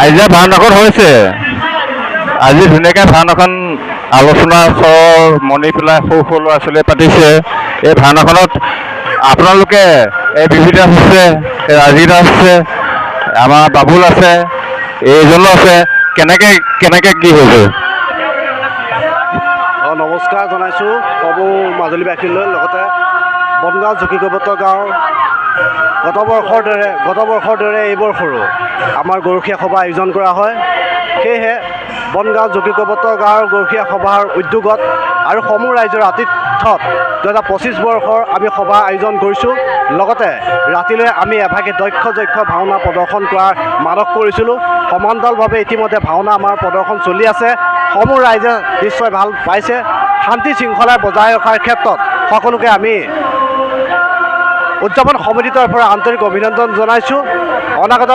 আজি ভাওনাখন হৈছে, আজি ধুনীয়াকৈ ভাওনাখন আলোচনা চৰ মনি পেলাই সৰু সৰু ল'ৰা ছোৱালীয়ে পাতিছে। এই ভাওনাখনত আপোনালোকে এই বিভূতি দাস আছে, এই ৰাজীৱ দাস আছে, আমাৰ বাবুল আছে, এইজনো আছে। কেনেকৈ কেনেকৈ কি হৈছে? নমস্কাৰ জনাইছোঁ। সমূহ মাজুলীবাসীলৈ লগতে বনগাঁও জকিকবত গাঁৱৰ গত বৰ্ষৰ দৰে গত বৰ্ষৰ দৰে এই বৰ্ষৰো আমাৰ গৰখীয়া সভা আয়োজন কৰা হয়। সেয়েহে বনগাঁও জকিকবত গাঁৱৰ গৰখীয়া সভাৰ উদ্যোগত আৰু সমূহ ৰাইজৰ আতিথ্যত দুহেজাৰ পঁচিছ বৰ্ষৰ আমি সভা আয়োজন কৰিছোঁ। লগতে ৰাতিলৈ আমি এভাগে দক্ষ দক্ষ ভাওনা প্ৰদৰ্শন কৰাৰ মানস কৰিছিলোঁ। সমান্তৰালভাৱে ইতিমধ্যে ভাওনা আমাৰ প্ৰদৰ্শন চলি আছে। সমূহ ৰাইজে নিশ্চয় ভাল পাইছে। শান্তি শৃংখলা বজাই ৰখাৰ ক্ষেত্ৰত সকলোকে আমি উদযাপন সমিতিৰ পৰা আন্তৰিক অভিনন্দন জনাইছোঁ। অনাগত